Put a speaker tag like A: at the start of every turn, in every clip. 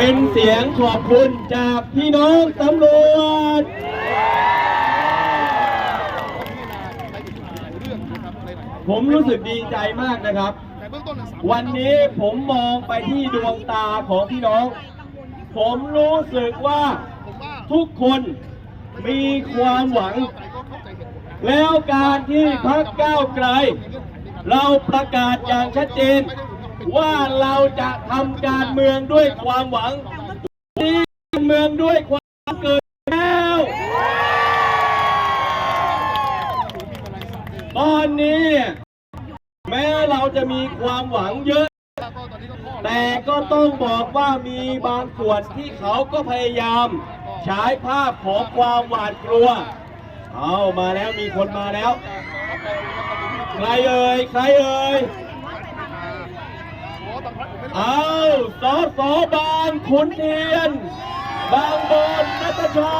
A: เป็นเสียงขอบคุณจากพี่น้องตำรวจผมรู้สึกดีใจมากนะครับ วันนี้ผมมองไปที่ดวงตาของพี่น้อง ผมรู้สึกว่าทุกคนมีความหวัง แล้วการที่พักก้าวไกล เราประกาศอย่างชัดเจน ว่าเราจะทำการเมืองด้วยความหวังที่การเมืองด้วยความเกิดแล้ว ตอนนี้ แม้เราจะมีความหวังเยอะ แต่ก็ต้องบอกว่ามีบางส่วนที่เขาก็พยายามใช้ภาพของความหวาดกลัว เอามาแล้วมีคนมาแล้ว ใครเอ่ย ใครเอ่ย เอาสอสอบางขุนเทียน บางบอนนัตชา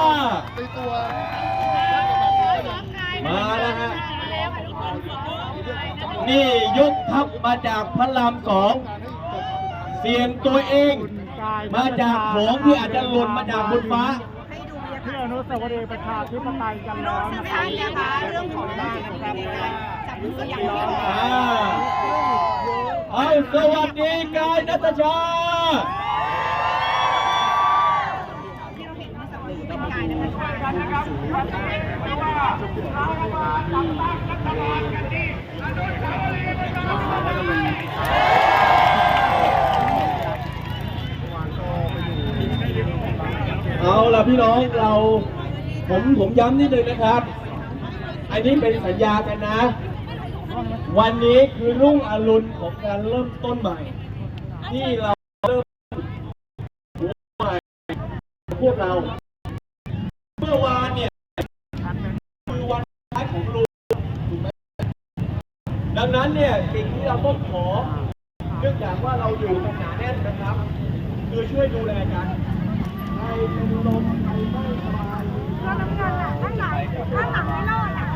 A: มาแล้วฮะ นี่ยกทัพมาจากพระรามสองเสียงตัวเอง มาจากของที่อาจจะหล่นมาจากบนฟ้า
B: ที่อนุสาวรีย์ประชาธิปไตยกันร้อนนะครับ
C: นะคะเรื่องของการจับมืออย่างเดียว
A: อ่า เอาสวัสดีกายนัตชาเอาล่ะพี่น้องเราผมผมย้ำนิดนึงนะครับ อันนี้เป็นสัญญากันนะ วันนี้คือรุ่งอรุณ ของการเริ่มต้นใหม่ ที่เราเริ่มหัวใหม่พวกเรา เมื่อวานเนี่ยคือวันท้ายของลุงถูกไหมดังนั้นเนี่ยสิ่งที่เราต้องขอเนื่องจากว่าเราอยู่กันหนาแน่นนะครับ คือช่วยดูแลกันใครเป็นลมใครไม่สบาย
C: ก็น้ำเงินอะข้างหลังข้างหลังไม่รอดอะ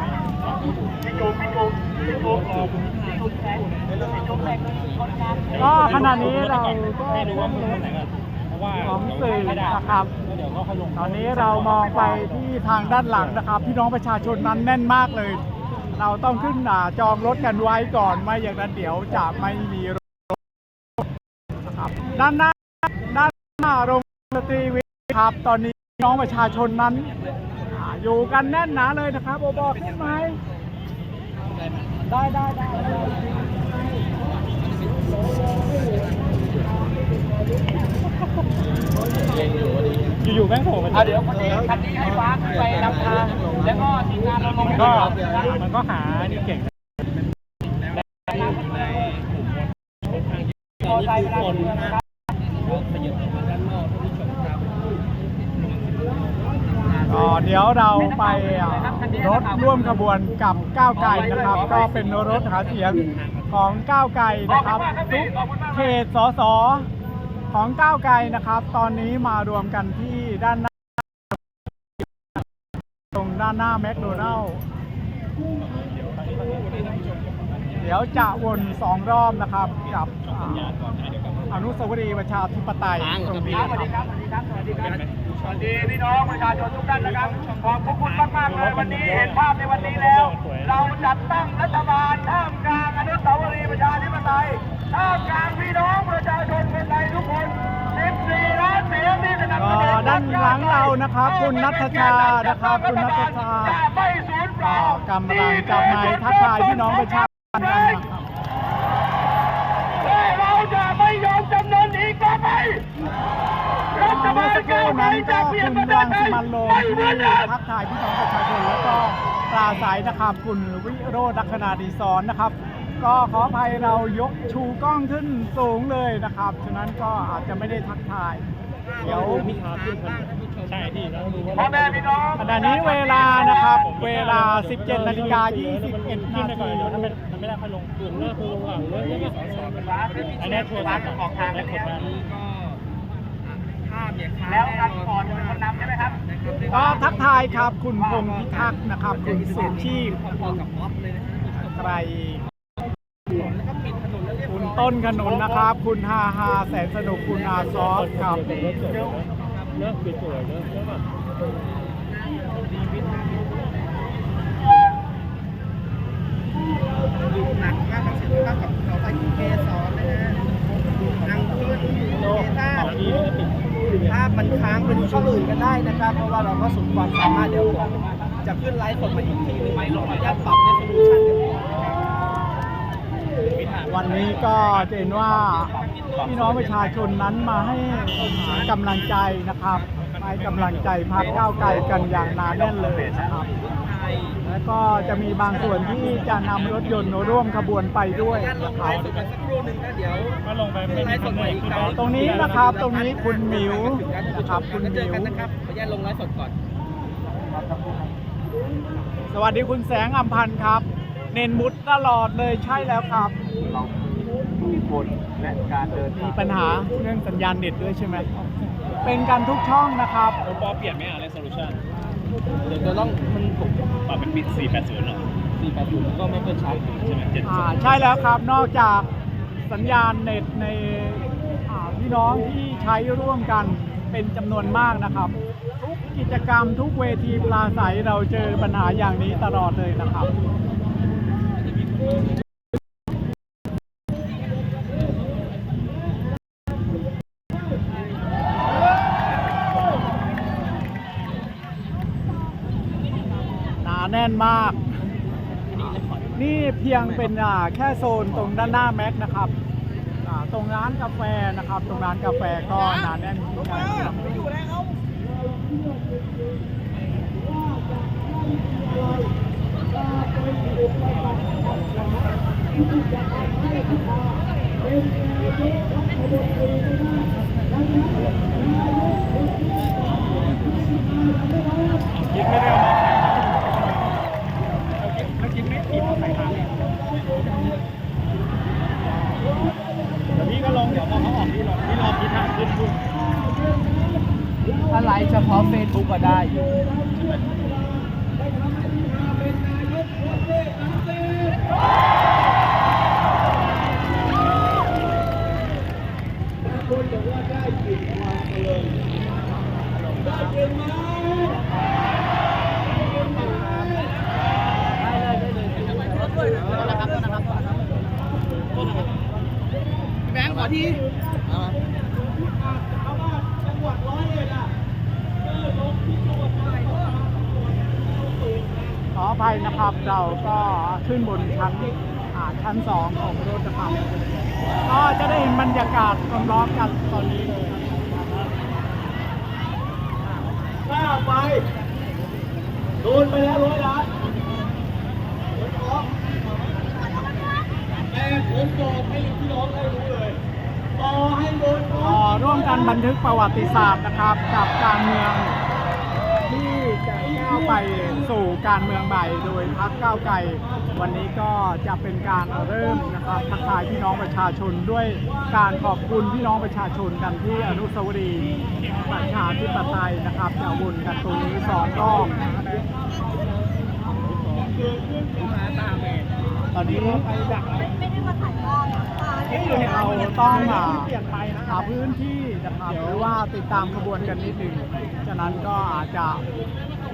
A: ก็
B: ขณะนี้เราก็ของสื่อนะครับ ตอนนี้เรามองไปที่ทางด้านหลังนะครับ พี่น้องประชาชนนั้นแน่นมากเลย เราต้องขึ้นอ่าจองรถกันไว้ก่อนไม่อย่างนั้นเดี๋ยวจะไม่มีรถนะครับด้านหน้าด้านหน้าโรงดนตรีวิครับ ตอนนี้น้องประชาชนนั้น อยู่กันแน่นหนาเลยนะครับโอบอกขึ้นไหมได้ได้ได้อยู่ๆแม่งโผล่มาเดี๋ยวคนนี้คันนี้ให้ฟ้าขึ้นไปนำทางแล้วก็ทีมงานเราลงก็มันก็หานี่เก่งพอใจเวลาถึงนะครับก็เดี๋ยวเราไปอ่ารถร่วมขบวนกับก้าวไกลนะครับ ก็เป็นรถหาเสียงของก้าวไกลนะครับ ทุกเขตสสของก้าวไกลนะครับ ตอนนี้มารวมกันที่ด้านหน้า ตรงด้านหน้าแมคโดนัลล์เดี๋ยวจะวนสองรอบนะครับกับอ่าอนุสาวรีย์ประชาธิปไตยตรงนี้ครับ
D: สวัส ดีพี่น้องประชาชนทุกท่านนะครับ ขอบพระคุณมากๆเลยวันนี้เห็นภาพในวันนี้แล้ว เราจัดตั้งรัฐบาลท่ามกลางอนุสาวรีย์ประชาธิปไตยท่ามกลางพี่น้องประชาชนคนไทยทุกคน14ล้านเสียงที่สนับส
B: ก็
D: นุน
B: ด้านหลังเรานะครับ คุณนัทชานะครับคุณนัทชา
D: จะไม่สูญเป
B: ก็
D: ล่ากำ
B: ลังจับไม้ทักทายพี่น้องประชาชนกันนะครับ
D: และเราจะไม่ยอมจำนนอีกต่อไปรัฐ
B: เมื่
D: บา
B: อ
D: ล
B: สักค
D: ก้า
B: รู่
D: วไกล
B: นั้นก็
D: จะเปลี่ย
B: คุ
D: น
B: ณ
D: ประเท
B: รั
D: ศ
B: ง
D: ไท
B: สิ
D: ย
B: มันโลม
D: ไม่
B: ที่
D: เหมือนเดิม
B: ทักทายพี่น้องประชาชนแล้วก็ปราศัยนะครับคุณวิโรจน์ลักษณาดีศรนะครับ ก็ขออภัยเรายกชูกล้องขึ้นสูงเลยนะครับฉะนั้นก็อาจจะไม่ได้ทักทาย เดี๋ยว
D: พ่อแม่พี่น้อง
B: ขณะนี้เวลานะครับ เวลา 17นาฬิกา21นาที
D: อันนี้ทัวร์ร้านของทางแล้ว แล้วกันก่อนจะเป็นคนนำใช่ไหมครับ
B: ก็ทักทายครับคุณพงษ์พิทักษ์นะครับคุณสุชีพไกรคุณต้นขนุนนะครับ คุณฮาฮาแสนสนุกคุณอาซอสครับ
A: เลิกปิดสวยเลิกเลิก
C: หนักมากทั้งสินค้ากับเขาไปเกสรนะฮะนั่งขึ้นถ้า ถ้ามันค้างไปดูช่องอื่นกันได้นะครับ เพราะว่าเราก็สุดความสามารถเดี๋ยวผมจะขึ้นไลฟ์สดมาอีกทีหนึงไม่หรอกจะปรับในโซลูชันเดี๋ยวก่อนนะครับ
B: วันนี้ก็จะเห็นว่าพี่น้องประชาชนนั้นมาให้กำลังใจนะครับมาให้กำลังใจพรรคก้าวไกลกันอย่างหนาแน่นเลยนะครับ แล้วก็จะมีบางส่วนที่จะนำรถยนต์ร่วมขบวนไปด้วย
C: ย่านล
B: นะ
C: ง
B: ค
C: ไล
B: รับ
C: ฟ์สดกันสักครู่หนึงนะเดี๋ยว
A: ก็ลงไปไม่มีคนไหนขึ้นรถ
B: ตรงนี้นะครับ ตรงนี้คุณหมิวนะครับคุณห
C: เจ
B: มิ
C: อ
B: ว
C: กันนะครับขออนุญาตลงไลฟ์สดก่อน
B: สวัสดีคุณแสงอัมพันธ์ครับ เน้นมุดตลอดเลยใช่แล้วครับ
D: ผู้คนและการเดิน
B: มีปัญหาเรื่องสัญญาณเน็ตด้วยใช่ไหมเป็นกันทุกช่องนะครับ
A: โอปอเปลี่ยนไหมอะ resolution
C: เดี๋ยวจะต้องมันผม
A: ปรับเป็นปิด480หรอ
C: 480มันก็ไม่เป็นใช้
A: ใช่ไหมเจ็ด
B: อ่าใช่แล้วครับนอกจากสัญญาณเน็ตในอ่าพี่น้องที่ใช้ร่วมกันเป็นจำนวนมากนะครับ ทุกกิจกรรมทุกเวทีปลาใสเราเจอปัญหาอย่างนี้ตลอดเลยนะครับ ห นาแน่นมาก นี่เพียงเป็นอ่าแค่โซนตรงด้านหน้าแม็กนะครับอ่าตรงร้านกาแฟนะครับ ตรงร้านกาแฟก็หนาแน่นเหมือนกันครับคิดไม่ได้เอามาเราคิดไม่ผิดใส่ถังเดี๋ยวพี่ก็ลง เดี๋ยวพอเขาออกพี่ลงพี่รอพี่ทางขึ้นคุณ
C: ถ้าไลฟ์เฉพาะเฟซบุ๊กก็ได้อยู่ แบงค์ขอที่
B: ขออภัยนะครับ เราก็ขึ้นบนชั้นอ่ชั้นสองของรถนะครับก็จะได้เห็นบรรยากาศร้อนๆกันตอนนี้เลย
A: ข้าไปโดนไปแล้วร้อยล้านแต่ผมบอกให้พี่น้องได้รู้เลยต่อให้โดน
B: เอ่อร่วมกันบันทึกประวัติศาสตร์นะครับ กับการเมือง ก้าวไปสู่การเมืองใหม่โดยพรรคก้าวไกลวันนี้ก็จะเป็นการเริ่มนะครับทักทายพี่น้องประชาชนด้วยการขอบคุณพี่น้องประชาชนกันที่อนุสาวรีย์ประชาธิปไตยนะครับจะวนกันตรงนี้สองรอบตอนนี้เราต้องอ่าหาพื้นที่นะครับหรือว่าติดตามขบวนกันนิดหนึ่งฉะนั้นก็อาจจะ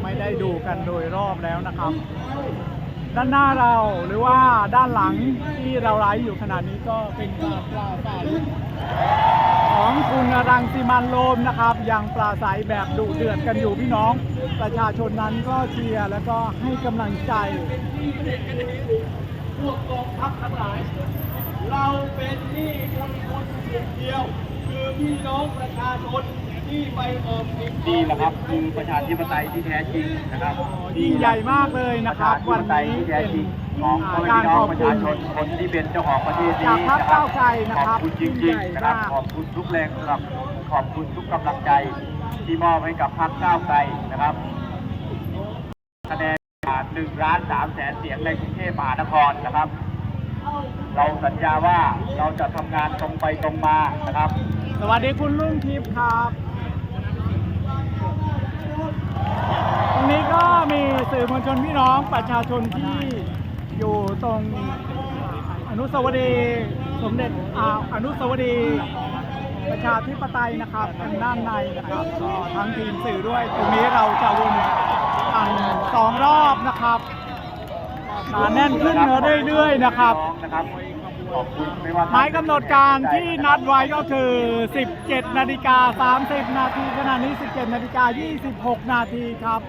B: ไม่ได้ดูกันโดยรอบแล้วนะครับ ด้านหน้าเราหรือว่าด้านหลังที่เราไลฟ์อยู่ขณะนี้ก็เป็นการปราศัยของคุณรังสิมันโรมนะครับ ยังปราศัยแบบดุเดือดกันอยู่พี่น้อง ประชาชนนั้นก็เชียร์แล้วก็ให้กำลังใจ
A: พวกกองทัพทั้งหลาย เราเป็นหนี้บุญคุณเดียว คือพี่น้องประชาชน ที่ไปออกเสียง
D: นี่แหละครับคือประชาธิปไตยที่แท้จริงนะครับ
B: ยิ่งใหญ่มากเลย
D: ป
B: นะ
D: ระ
B: ครั
D: ชา
B: บ
D: ธิ
B: วั
D: ป
B: น
D: ไตย
B: นี้
D: ที่แท้
B: เป็น
D: จริงของพ่อแม่
B: การ
D: พี่น้
B: ข
D: อ
B: องบ
D: ประ
B: คุ
D: ชา
B: ณ
D: ชนคนที่เป็นเจ้าของประเทศ
B: จา
D: นี้
B: กพรรค
D: นะครั
B: ก้า
D: บ
B: วไกลนะ
D: ข
B: ค
D: อ
B: รั
D: บบคุณจริงๆนะครับ
B: ยิ่งใหญ่มาก
D: ขอบคุณทุกแรงสนับสนุนขอบคุณทุกกำลังใจที่มอบให้กับพรรคก้าวไกลนะครับคะแนนหนึ่งล้านสามแสนเสียงในกรุงเทพมหานครนะครับ เราสัญญาว่าเราจะทำงานตรงไปตรงมานะครับ
B: สวัสดีคุณลุงทิพย์ครับ ตรงนี้ก็มีสื่อมวลชนพี่น้องประชาชนที่อยู่ตรงอนุสาวรีย์สมเด็จอ่าอนุสาวรีย์ประชาธิปไตยนะครับทางด้านในนะครับก็ทั้งทีมสื่อด้วย ตรงนี้เราจะวนกันสองรอบนะครับหนาแน่นขึ้นเรื่อยๆนะครับ
D: นะครับ
B: หมายกำหนดการที่นัดไว้ก็คือ 17 นาฬิกา 30 นาทีขณะนี้ 17 นาฬิกา 26 นาทีครับ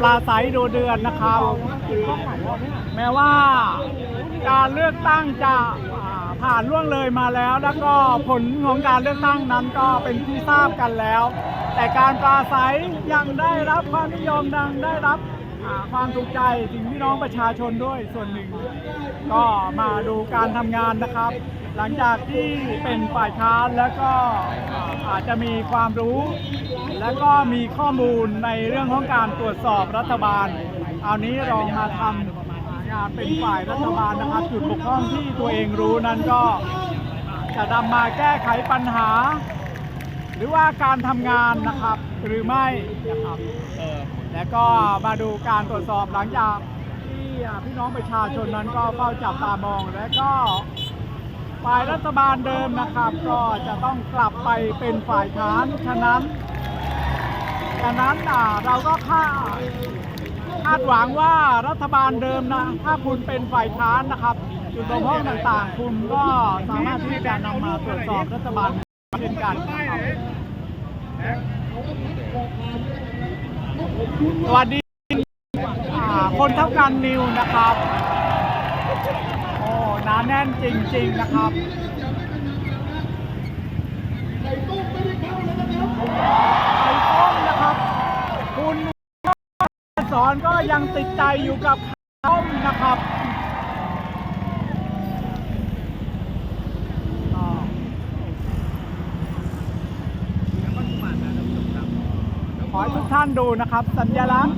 B: ปลาใสดูเดือนนะครับ แม้ว่าการเลือกตั้งจะานล่วงเลยมาแล้ว แล้วก็ผลของการเลือกตั้งนั้นก็เป็นที่ทราบกันแล้ว แต่การปลาใสยังได้รับความนิยมดังได้รับความถูกใจถึงพี่น้องประชาชนด้วยส่วนหนึ่ง ก็มาดูการทำงานนะครับ หลังจากที่เป็นฝ่ายค้านแล้วก็อาจจะมีความรู้ และก็มีข้อมูลในเรื่องของการตรวจสอบรัฐบาล เอานี้เรามาทำ งานเป็นฝ่ายรัฐบาลนะครับ จุดบกพร่องที่ตัวเองรู้นั้นก็จะนำมาแก้ไขปัญหา หรือว่าการทำงานนะครับหรือไม่นะครับและก็มาดูการตรวจสอบหลังจากที่พี่น้องประชาชนนั้นก็เฝ้าจับตามอง และก็ฝ่ายรัฐบาลเดิมนะครับ ก็จะต้องกลับไปเป็นฝ่ายค้านฉะนั้นฉะนั้นอ่าเราก็คาด คาดหวังว่ารัฐบาลเดิมนะถ้าคุณเป็นฝ่ายค้านนะครับจุดบกพร่องต่างๆ คุณก็สามารถที่จะนำมาตรวจสอบรัฐบาลเช่นกันนะครับสวัสดีคนเท่ากันนิวนะครับ โอ้หนาแน่นจริง ๆ นะครับไข่ต้มนะครับ สอนก็ยังติดใจอยู่กับต้มนะครับขอให้ทุกท่านดูนะครับ สัญลักษณ์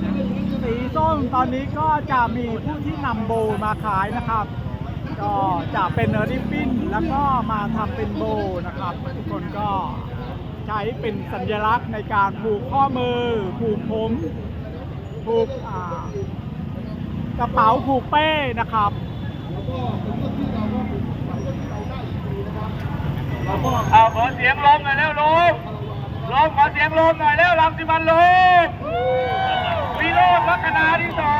B: สีส้มตอนนี้ก็จะมีผู้ที่นำโบมาขายนะครับ ก็จะเป็นริบบิ้นแล้วก็มาทำเป็นโบนะครับ ทุกคนก็ใช้เป็นสัญลักษณ์ในการผูกข้อมือผูกผม ผูกอ่ากระเป๋าผูกเป้นะครับ
D: เอาขอเสียงลมหน่อยแล้วลมลมขอเสียงลมหน่อยแล้วรังสิมันลมวิโรจน์ลักษณะที่สอ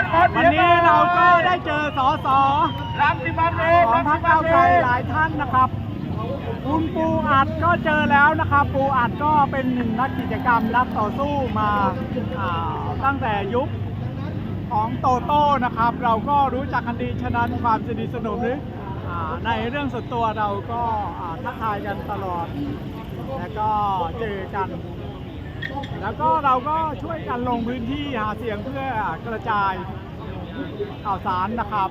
D: นขอ
B: วั
D: เสี
B: น
D: ยง
B: นี้เราก็ได้เจอสอสอ
D: รังสิมันลม
B: ของพรรคก้าวไกลหลายท่านนะครับ คุณปูอัดก็เจอแล้วนะครับ ปูอัดก็เป็นหนึ่งนักกิจกรรมนักต่อสู้มาตั้งแต่ยุคของโตโต้นะครับ เราก็รู้จักกันดีฉะนั้นความสนิทสนมหรือในเรื่องส่วนตัวเราก็ทักทายกันตลอด แล้วก็เจอกัน แล้วก็เราก็ช่วยกันลงพื้นที่หาเสียงเพื่อกระจายข่าวสารนะครับ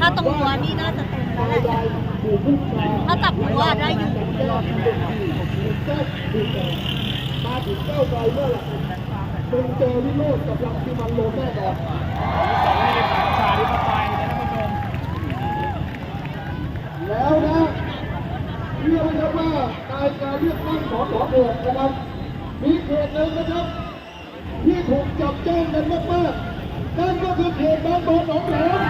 E: ถ้าตรงหัวนี่น่าจะตรงได้ถ้าจับหัวได้อยู่
A: มาถึงเก้าไกลเมื่อไหร่มึงเจอวิโรจน์กับรังสิมันโรมแน่นอนแล้วนะเรียกว่าการการเลือกตั้งสสเขตนะครับ มีเขตหนึ่งนะครับ ที่ถูกจับจ้องกันมากๆนั่นก็คือเขตบางบอนหนองแหลม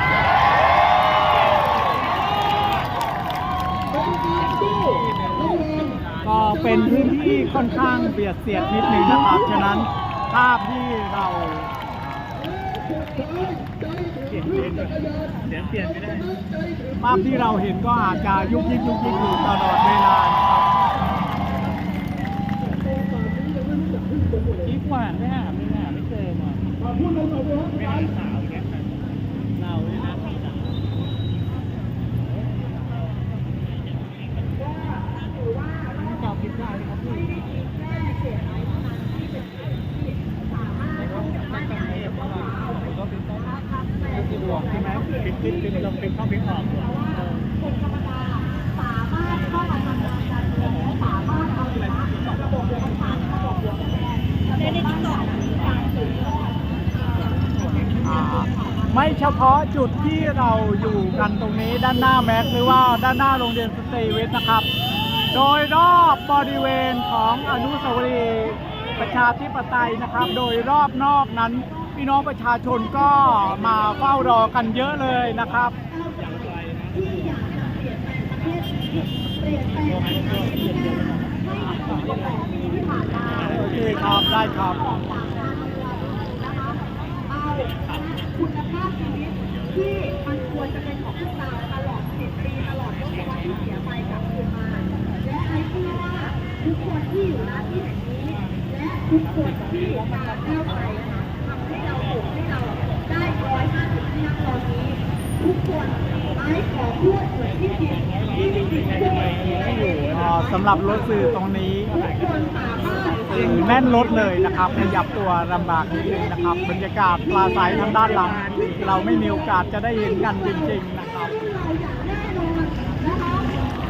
A: ก็
B: เป็นพื้นที่ค่อนข้างเบียดเสียดนิดนึงนะครับ ฉะนั้นภาพที่เราเปลี่ยนเปลี่ยนเปลี่ยนเปลี่ยนไม่ได้ภาพที่เราเห็นก็อาจจะยุกยิกยุกยิกอยู่ตลอดเวลา ปิดปิดปิดลงปิด
F: เข้อพิดออกเพราะ
B: ว่าคนธรรมดาสามารถเข้ามาทำงานการเมืองและสามารถเอา
E: ชนะระบบรัฐบา
B: งระบบรัฐบาลได้ในติ๊ต่อไม่เฉพาะจุดที่เราอยู่กันตรงนี้ด้านหน้าแม็กหรือว่าด้านหน้าโรงเรียนสตรีวิทย์นะครับ โดยรอบบริเวณของอนุสาวรีย์ประชาธิปไตยนะครับ โดยรอบนอกนั้น พี่น้องประชาชนก็มาเฝ้ารอกันเยอะเลยนะครับโอเคครับ ได้ครับ
E: คุณภาพชีวิตที่มันควรจะเป็นของพวกเราตลอด10ปีตลอดยศวรรษที่เสียไปกลับคืนมา และไอ้เชื่อว่าทุกคนที่อยู่ณที่แห่งนี้ และทุกคนที่มาก้าวไกลทำให้เราถูกให้เรา ได้150ที่นั่งตอนนี้ ทุกคนไอ้ขอพูดหมือนที่จริงที่จริงพูด
B: อ่าสำหรับรถสื่อตรงนี้
E: ทุกคนสามารถ
B: สื่อแน่นรถเลยนะครับขยับตัวลำบากนิดนึงนะครับบรรยากาศปลาใสทางด้านหลัง เราไม่มีโอกาสจะได้เห็นกันจริงๆนะครับ
E: เราอยางแน่นอนนะคะ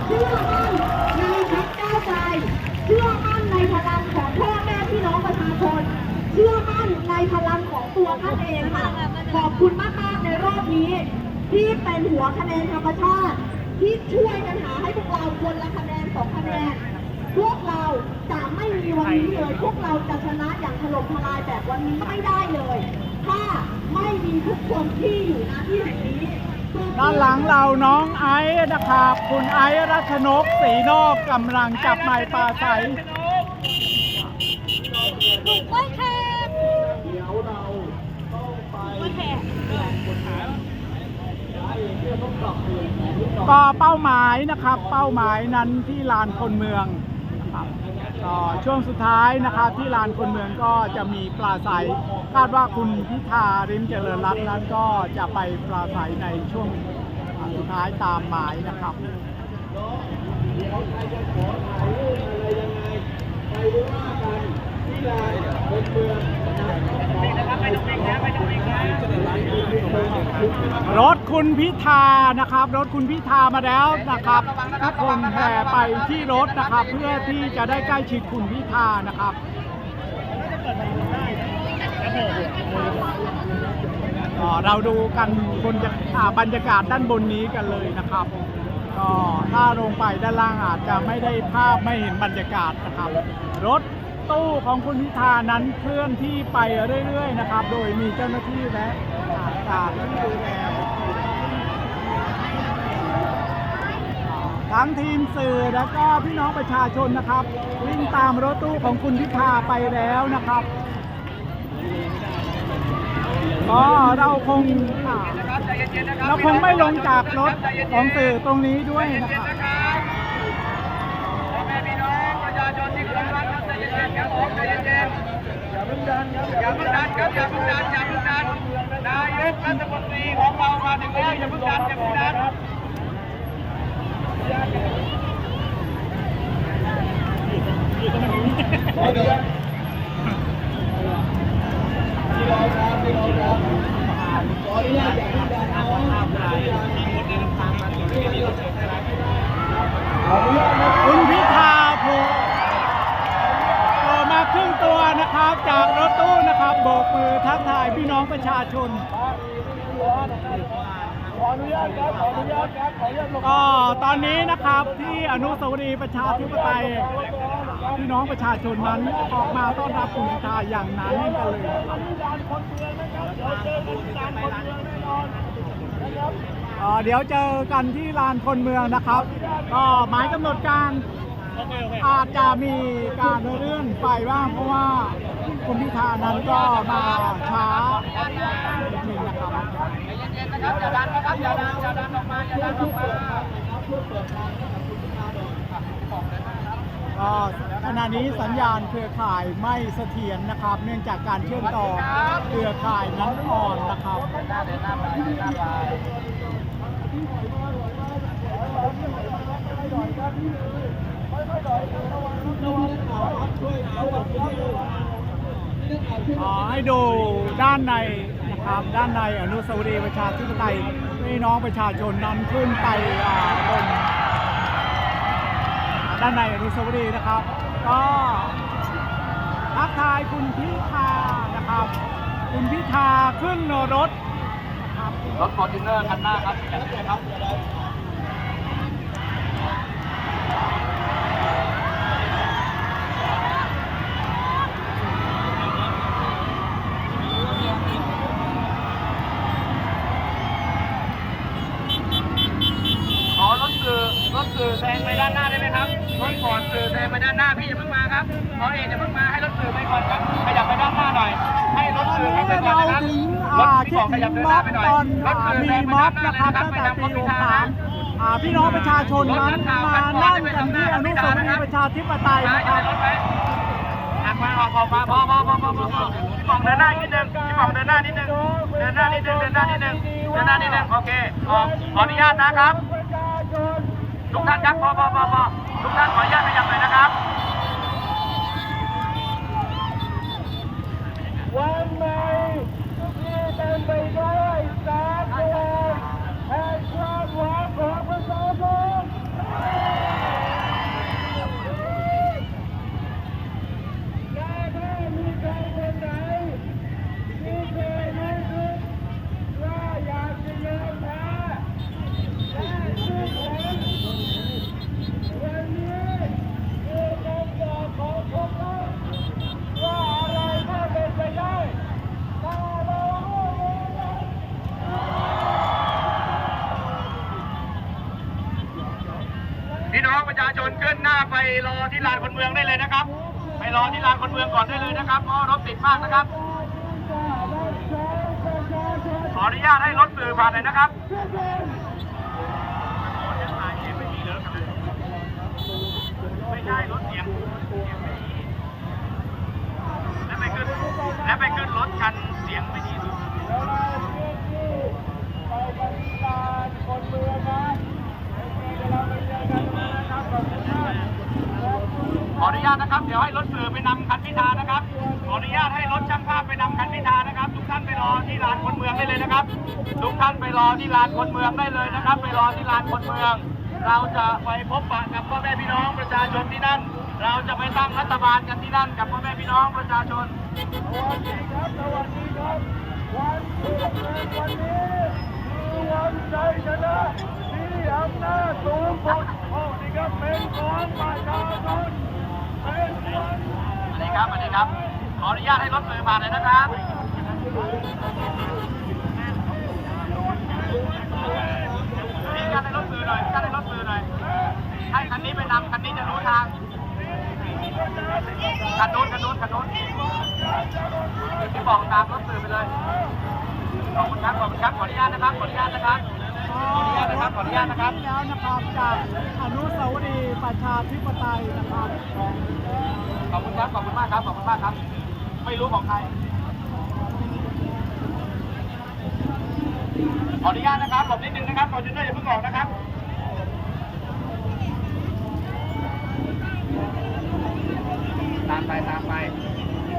E: เชื่อมั่นในพรรคก้าวไกลเชื่อมั่นในพลังของพ่อแม่พี่น้องประชาชน พลังของตัวท่านเองค่ะ ขอบคุณมากๆในรอบนี้ ที่เป็นหัวคะแนนธรรมชาติ ที่ช่วยกันหาให้พวกเราคนละคะแนนสองคะแนน พวกเราจะไม่มีวันนี้เลย พวกเราจะชนะอย่างถล่มทลายแบบวันนี้ไม่ได้เลย ถ้าไม่มีทุกคนที่อยู่ณที่แห่งนี้
B: ด้านหลังเราน้องไอซ์นะครับ คุณไอซ์รัชนกศรีนอกกำลังจับไม้ปลาใส
E: กล้วยแขก
A: เดี๋ยวเราต้องไป
E: กล้วยแขก
A: เพื่อต้องปรับเปลี่ยนแผนที่ต่อ
B: ก็เป้าหมายนะครับ เป้าหมายนั้นที่ลานคนเมืองนะครับก็ช่วงสุดท้ายนะครับที่ลานคนเมืองก็จะมีปลาใสคาดว่าคุณพิธาริมเจริญรัตน์นั้นก็จะไปปลาใสในช่วงสุดท้ายตามหมายนะครับ
A: ไปดูว่ากันที่ลานคนเมือง ร
B: ถคุณพิธานะครับ รถคุณพิธามาแล้วนะครับทุกคนแห่ไปที่รถนะครับ เพื่อที่จะได้ใกล้ชิดคุณพิธานะครับก็เราดูกันบนบรรยากาศด้านบนนี้กันเลยนะครับก็ถ้าลงไปด้านล่างอาจจะไม่ได้ภาพไม่เห็นบรรยากาศนะครับ รถ ตู้ของคุณพิธานั้นเคลื่อนที่ไปเรื่อยๆนะครับ โดยมีเจ้าหน้าที่และอากาที่ดูแลทั้งทีมสื่อแล้วก็พี่น้องประชาชนนะครับวิ่งตามรถตู้ของคุณพิธาไปแล้วนะครับก็เราคง
D: เรา
B: คงไม่ลงจากรถของสื่อตรงนี้ด้วยนะครับ
D: อย่าเพิ่งดันครับอย่าเพิ่งดันอย่าเพิ่งดันนายกรัฐมนตรีของเรามาถึงแล้วอย่าเพิ่งดันอย่าเพิ่งดัน
A: ขออนุญาตพี่รองครับพี่รองครับขออนุญาตอย่าเพิ่งดันน้องขออนุญาตนะ
B: คุณพิธาโผล่โผล่มาครึ่งตัวนะครับ จากรถตู้นะครับโบกมือทักทายพี่น้องประชาชน
A: ขออนุญาตครับขออนุญาตครับขออนุญาต ลง
B: ก็ตอนนี้นะครับที่อนุสาวรีย์ประชาธิปไตยพี่น้องประชาชนนั้นออกมาต้อนรับคุณพิธาอย่างหนาแน่นกันเลยนะครับเอ่อเดี๋ยวเจอกันที่ลานคนเมืองนะครับ ก็หมายกำหนดการอาจจะมีการเลื่อนไปบ้างเพราะว่าคุณพิธานั้นก็มาช้า นิดนึงน
D: นะครับอย่าดันนะครับอย่าดันอย่าดันออกมาอย่าดันออกมา
B: ก็ขณะนี้สัญญาณเครือข่ายไม่เสถียรนะครับ เนื่องจากการเชื่อมต่อเครือข่ายนั้นอ่อนนะครับขอ ให้ดูด้านในนะครับด้านในอนุสาวรีย์ประชาธิปไตยพี่น้องประชาชนนั้นขึ้นไปบนด้านในอนุสาวรีย์นะครับ ก็ทักทายคุณพิธานะครับ คุณพิธาขึ้นรถร
D: ถฟอร์จูเนอร์คันหน้าครับอยากได้ไหมครับ ขอรถสื่อรถสื่อแซงไปด้านหน้าได้ไหมครับรถฟอร์ดสื่อแซงไปด้านหน้าพี่อย่าเพิ่งมาครับขอเอกอย่าเพิ่งมาให้รถสื่อไปก่อนครับขยับไปด้านหน้าหน่อย ให้รถ
B: ตอน
D: สื่อ
B: นี้
D: เข้าไปก่อน
B: เรา
D: นะครับ
B: ถึง
D: ร
B: อ่า
D: ถพี่
B: คิ
D: บ
B: ด
D: อกข
B: ถึ
D: ยับ
B: ง
D: เดินห
B: ม็อ
D: น้า
B: บ
D: ไปหน่อย
B: ตอน
D: รถ
B: อ่า
D: สื่อ
B: มี
D: แซงไป
B: ม็อ
D: ด้า
B: บ
D: นหน้า
B: นะ
D: เลย
B: ครับ
D: นะครับ
B: ตั้ง
D: ไป
B: แต่
D: นำร
B: ปี
D: ถพิ
B: ห
D: ธาก
B: สา
D: นะ
B: มอ่าพี่น้องประชาชนนั้นมานั่งกันที่อนุสาวรีย์ประชาธิปไตย
D: ซ้าย
B: นะ
D: อ
B: ครับ
D: ในรถไหมหักมาออกออกมาพอพอพอพอพอพอพี่บอกเดินหน้านิดนึงพี่บอกเดินหน้านิดนึงเดินหน้านิดนึงเดินหน้านิดนึงเดินหน้านิดนึงโอเคออกขออนุญาตนะครับทุกท่านครับพอพอพอพอทุกท่านขออนุญาตขยับหน่อยนะครับ
B: วันใหม่ที่เต็มไปด้วยแสงสว่างแห่งความหวังของประชาชนและถ้ามีใครคนไหนที่เคยรู้สึกว่าอยากจะยอมแพ้และสู้แข็งวันนี้คือคำตอบของพวกเรา ว่าอะไรก็เป็นไปได้ถ้าเราร่วมมือกัน
D: พี่น้องประชาชนขึ้นหน้าไปรอที่ลานคนเมืองได้เลยนะครับ ไปรอที่ลานคนเมืองก่อนได้เลยนะครับเพราะรถติดมากนะครับ ขออนุญาตให้รถสื่อผ่านหน่อยนะครับไม่ใช่รถเสียงและไปขึ้นและไปขึ้นรถคันเสียงไม่ดีสุด ขออนุญาตนะครับ เดี๋ยวให้รถสื่อไปนำคันพิธานะครับ ขออนุญาตให้รถช่างภาพไปนำคันพิธานะครับ ทุกท่านไปรอที่ลานคนเมืองได้เลยนะครับ ทุกท่านไปรอที่ลานคนเมืองได้เลยนะครับ ไปรอที่ลานคนเมือง เราจะไปพบปะกับพ่อแม่พี่น้องประชาชนที่นั่น เราจะไปตั้งรัฐบาลกันที่นั่นกับพ่อแม่พี่น้องประชาชน
B: สวัสดีครับสวัสดีครับวันที่เป็นวันนี้คือวันใจชนะที่อำนาจสูงสุด อ้นี่ครับเป็นของประชาชนเป็นคน
D: สวัสดีครับสวัสดีครับ ขออนุญาตให้รถสื่อผ่านเลยนะครับนี่กันในรถสื่อหน่อยกันในรถสื่อหน่อย ให้คันนี้ไปนำคันนี้จะรู้ทางคันนู้นคันนู้นคันนู้นที่บอกตามรถสื่อไปเลยขอบคุณครับขอบคุณครับขออนุญาตนะครับขออนุญาตนะครับ ขออนุญาตนะครับขออนุญาตนะครับ
B: แล้วนะครับจากอนุสาวรีย์ประชาธิปไตยนะครับ
D: ขอบคุณครับขอบคุณมากครับขอบคุณมากครับ ไม่รู้ของใครขออนุญาตนะครับหลบนิดนึงนะครับฟอร์จูเนอร์อย่าเพิ่งออกนะครับตามไปตามไป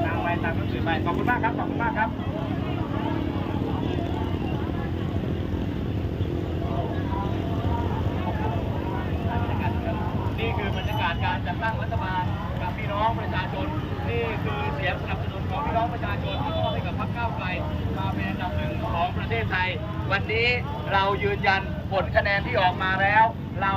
D: ตามไปตามหนังสือไปขอบคุณมากครับขอบคุณมากครับ นี่คือบรรยาการการจัดตั้งรัฐบาลกับพี่น้องประชาชน นี่คือเสียงสนับสนุนของพี่น้องประชาชนที่มอบให้กับพรรคก้าวไกลมาเป็นอันดับหนึ่งของประเทศไทย วันนี้เรายืนยันผลคะแนนที่ออกมาแล้ว เรา